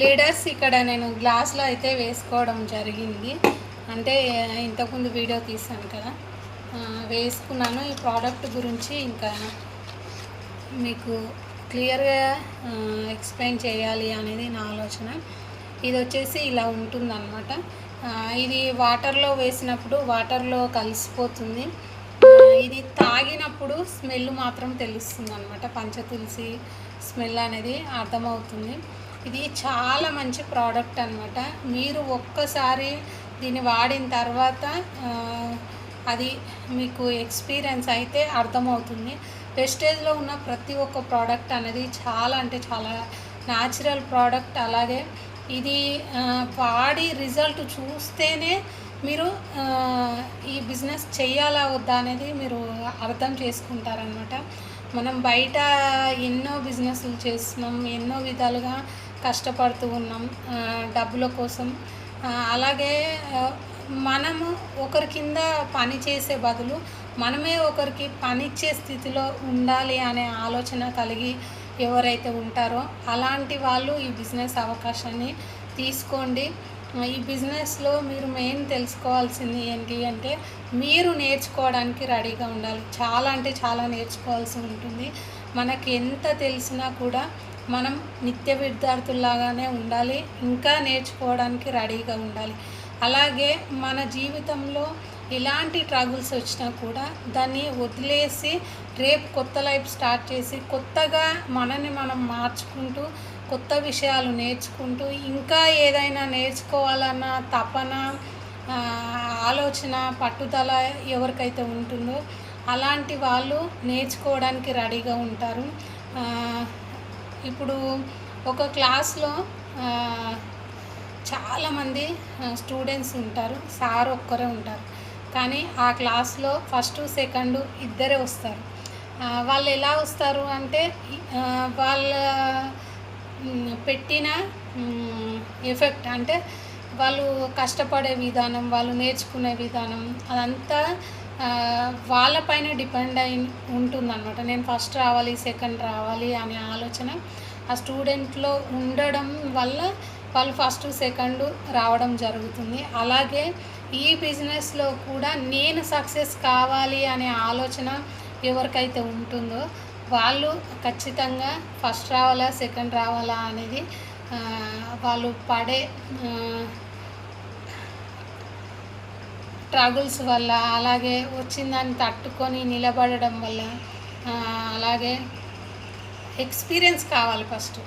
Leaders ఇక్కడ నేను గ్లాస్లో అయితే వేసుకోవడం జరిగింది. అంటే ఇంతకుముందు వీడియో తీసాను కదా. వేసుకున్నాను. ఈ ప్రోడక్ట్ గురించి ఇంకా మీకు క్లియర్గా ఎక్స్ప్లెయిన్ చేయాలి అనేది నా ఆలోచన. ఇది వచ్చేసి ఇలా ఉంటుందన్నమాట. ఇది వాటర్లో వేసినప్పుడు వాటర్లో కలిసిపోతుంది. ఇది తాగినప్పుడు స్మెల్ మాత్రం తెలుస్తుంది అనమాట పంచతులసి స్మెల్ అనేది అర్థమవుతుంది. ఇది చాలా మంచి ప్రోడక్ట్ అనమాట మీరు ఒక్కసారి దీన్ని వాడిన తర్వాత అది మీకు ఎక్స్పీరియన్స్ అయితే అర్థమవుతుంది. వెస్టేజ్లో ఉన్న ప్రతి ఒక్క ప్రోడక్ట్ అనేది చాలా అంటే చాలా న్యాచురల్ ప్రోడక్ట్. అలాగే ఇది వాడి రిజల్ట్ చూస్తేనే మీరు ఈ బిజినెస్ చేయాలా వద్దా అనేది మీరు అర్థం చేసుకుంటారనమాట మనం బయట ఎన్నో బిజినెస్లు చేస్తున్నాం ఎన్నో విధాలుగా కష్టపడుతూ ఉన్నాం డబ్బుల కోసం. అలాగే మనము ఒకరి కింద పని చేసే బదులు మనమే ఒకరికి పనిచ్చే స్థితిలో ఉండాలి అనే ఆలోచన కలిగి ఎవరైతే ఉంటారో అలాంటి వాళ్ళు ఈ బిజినెస్ అవకాశాన్ని తీసుకోండి. ఈ బిజినెస్లో మీరు మెయిన్ తెలుసుకోవాల్సింది ఏంటి అంటే మీరు నేర్చుకోవడానికి రెడీగా ఉండాలి. చాలా అంటే చాలా నేర్చుకోవాల్సి ఉంటుంది. మనకి ఎంత తెలిసినా కూడా మనం నిత్య విద్యార్థుల్లాగానే ఉండాలి ఇంకా నేర్చుకోవడానికి రెడీగా ఉండాలి. అలాగే మన జీవితంలో ఇలాంటి ట్రగుల్స్ వచ్చినా కూడా దాన్ని వదిలేసి రేపు కొత్త లైఫ్ స్టార్ట్ చేసి కొత్తగా మనని మనం మార్చుకుంటూ కొత్త విషయాలు నేర్చుకుంటూ ఇంకా ఏదైనా నేర్చుకోవాలన్న తపన ఆలోచన పట్టుదల ఎవరికైతే ఉంటుందో అలాంటి వాళ్ళు నేర్చుకోవడానికి రెడీగా ఉంటారు. ఇప్పుడు ఒక క్లాస్లో చాలామంది స్టూడెంట్స్ ఉంటారు. సార్ ఒక్కరే ఉంటారు. కానీ ఆ క్లాస్లో ఫస్ట్ సెకండ్ ఇద్దరే వస్తారు. వాళ్ళు ఎలా వస్తారు అంటే వాళ్ళ పెట్టిన ఎఫెక్ట్ అంటే వాళ్ళు కష్టపడే విధానం వాళ్ళు నేర్చుకునే విధానం అదంతా వాళ్ళపైన డిపెండ్ అయి ఉంటుందన్నమాట. నేను ఫస్ట్ రావాలి సెకండ్ రావాలి అనే ఆలోచన ఆ స్టూడెంట్లో ఉండడం వల్ల వాళ్ళు ఫస్ట్ సెకండ్ రావడం జరుగుతుంది. అలాగే ఈ బిజినెస్లో కూడా నేను సక్సెస్ కావాలి అనే ఆలోచన ఎవరికైతే ఉంటుందో వాళ్ళు ఖచ్చితంగా ఫస్ట్ రావాలా సెకండ్ రావాలా అనేది వాళ్ళు పడే ట్రగుల్స్ వల్ల అలాగే వచ్చిన దాన్ని తట్టుకొని నిలబడడం వల్ల అలాగే ఎక్స్పీరియన్స్ కావాలి ఫస్ట్